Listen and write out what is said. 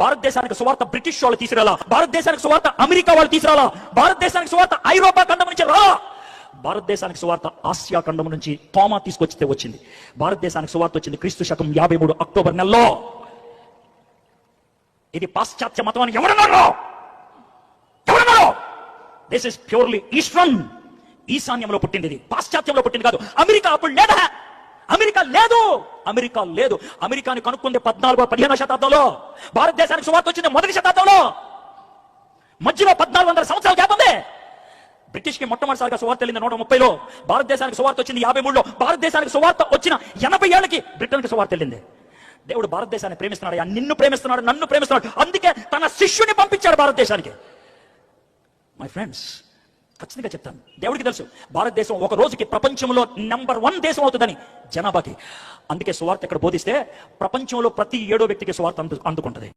భారతదేశానికి సువార్త బ్రిటిష్ వాళ్ళు తీసుకురాలా? భారతదేశానికి సువార్త అమెరికా వాళ్ళు తీసుకురాలా? భారతదేశానికి సువార్త ఐరోపా ఖండం నుంచి రా! భారతదేశానికి సువార్త ఆసియా ఖండం నుంచి తోమా తీసుకొచ్చితే వచ్చింది. భారతదేశానికి సువార్త వచ్చింది క్రీస్తు శకం యాభై మూడు అక్టోబర్ నెలలో. ఇది పాశ్చాత్య మతం అని ఎవరన్నారు ఎవరన్నారు దిస్ ఇస్ ప్యూర్లీ ఈస్టర్న్ ఈశాన్యంలో పుట్టింది ఇది. పాశ్చాత్యంలో పుట్టింది కాదు. అమెరికా అప్పుడు లేదా? అమెరికా లేదు. అమెరికా లేదు. అమెరికాని కనుక్కుంది పద్నాలుగో పదిహేనో శతాబ్దంలో. భారతదేశానికి సువార్త వచ్చింది మొదటి శతాబ్దంలో. మధ్యలో పద్నాలుగు వందల సంవత్సరాలు గ్యాప్ ఉంది. బ్రిటిష్కి మొట్టమొదటిసారిగా సువార్త వెళ్ళింది నూట ముప్పైలో. భారతదేశానికి సువార్త వచ్చింది యాభై మూడులో. భారతదేశానికి సువార్త వచ్చిన ఎనభై ఏళ్ళకి బ్రిటన్కి సువార్త వెళ్ళింది. దేవుడు భారతదేశాన్ని ప్రేమిస్తున్నాడు. నిన్ను ప్రేమిస్తున్నాడు నన్ను ప్రేమిస్తున్నాడు. అందుకే తన శిష్యుని పంపించాడు భారతదేశానికి. మై ఫ్రెండ్స్ ఖచ్చితంగా చెప్తాను. దేవుడికి తెలుసు భారతదేశం ఒక రోజుకి ప్రపంచంలో నెంబర్ వన్ దేశం అవుతుందని జనాభాకి. అందుకే సువార్త ఇక్కడ బోధిస్తే ప్రపంచంలో ప్రతి ఏడో వ్యక్తికి సువార్త అందు అందుకుంటుంది.